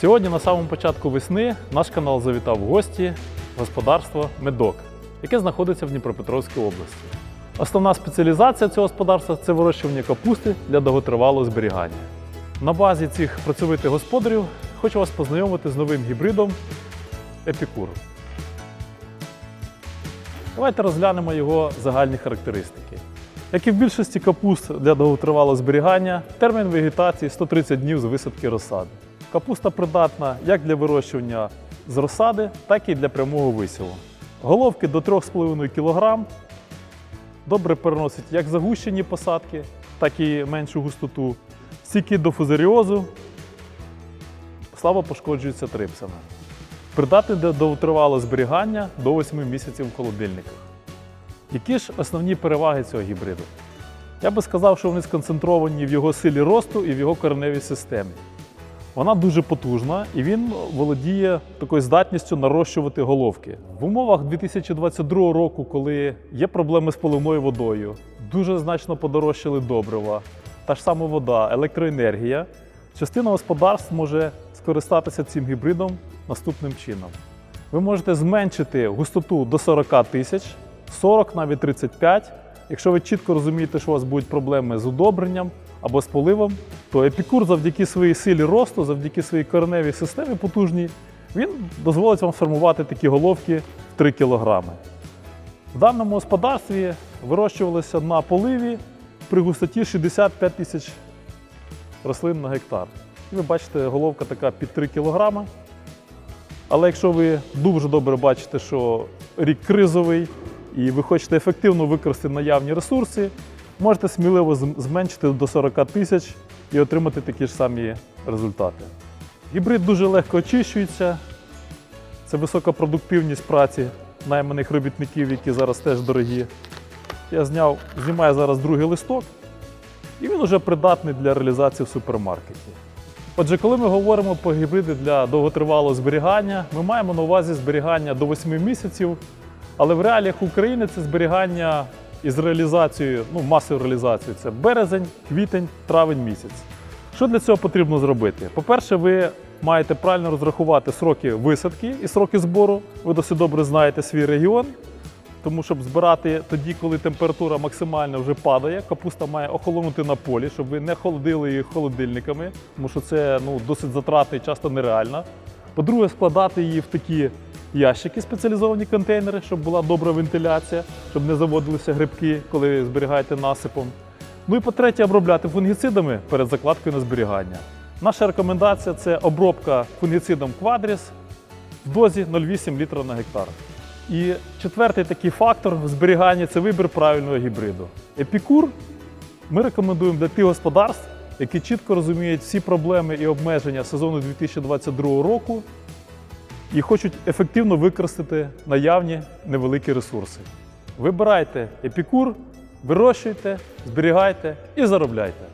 Сьогодні, на самому початку весни, наш канал завітав в гості господарство Медок, яке знаходиться в Дніпропетровській області. Основна спеціалізація цього господарства це вирощування капусти для довготривалого зберігання. На базі цих працьовитих господарів хочу вас познайомити з новим гібридом Епікур. Давайте розглянемо його загальні характеристики. Як і в більшості капуст для довготривалого зберігання, термін вегетації 130 днів з висадки розсади. Капуста придатна як для вирощування з розсади, так і для прямого висіву. Головки до 3,5 кг добре переносять як загущені посадки, так і меншу густоту, стійкі до фузаріозу, слабо пошкоджуються трипсами. Придатний для довготривалого зберігання до 8 місяців в холодильниках. Які ж основні переваги цього гібриду? Я би сказав, що вони сконцентровані в його силі росту і в його кореневій системі. Вона дуже потужна і він володіє такою здатністю нарощувати головки. В умовах 2022 року, коли є проблеми з поливною водою, дуже значно подорожчали добрива, та ж сама вода, електроенергія, частина господарств може скористатися цим гібридом наступним чином. Ви можете зменшити густоту до 40 тисяч, 40 навіть 35. Якщо ви чітко розумієте, що у вас будуть проблеми з удобренням або з поливом, то епікур завдяки своїй силі росту, завдяки своїй кореневій системі потужній, він дозволить вам формувати такі головки в 3 кг. В даному господарстві вирощувалися на поливі при густоті 65 тисяч рослин на гектар. І ви бачите, головка така під 3 кг. Але якщо ви дуже добре бачите, що рік кризовий і ви хочете ефективно використати наявні ресурси, можете сміливо зменшити до 40 тисяч і отримати такі ж самі результати. Гібрид дуже легко очищується. Це висока продуктивність праці найманих робітників, які зараз теж дорогі. Я зняв, знімаю зараз другий листок, і він вже придатний для реалізації в супермаркеті. Отже, коли ми говоримо про гібриди для довготривалого зберігання, ми маємо на увазі зберігання до 8 місяців, але в реаліях України це зберігання із реалізацією, ну, масовою реалізацією це березень, квітень, травень місяць. Що для цього потрібно зробити? По-перше, ви маєте правильно розрахувати сроки висадки і сроки збору. Ви досить добре знаєте свій регіон. Тому щоб збирати тоді, коли температура максимально вже падає, капуста має охолонути на полі, щоб ви не холодили її холодильниками, тому що це ну, досить затратно і часто нереально. По-друге, складати її в такі ящики, спеціалізовані контейнери, щоб була добра вентиляція, щоб не заводилися грибки, коли зберігаєте насипом. Ну і по-третє, обробляти фунгіцидами перед закладкою на зберігання. Наша рекомендація це обробка фунгіцидом Quadris в дозі 0,8 літра на гектар. І четвертий такий фактор в зберіганні це вибір правильного гібриду. Епікур ми рекомендуємо для тих господарств, які чітко розуміють всі проблеми і обмеження сезону 2022 року і хочуть ефективно використати наявні невеликі ресурси. Вибирайте епікур, вирощуйте, зберігайте і заробляйте.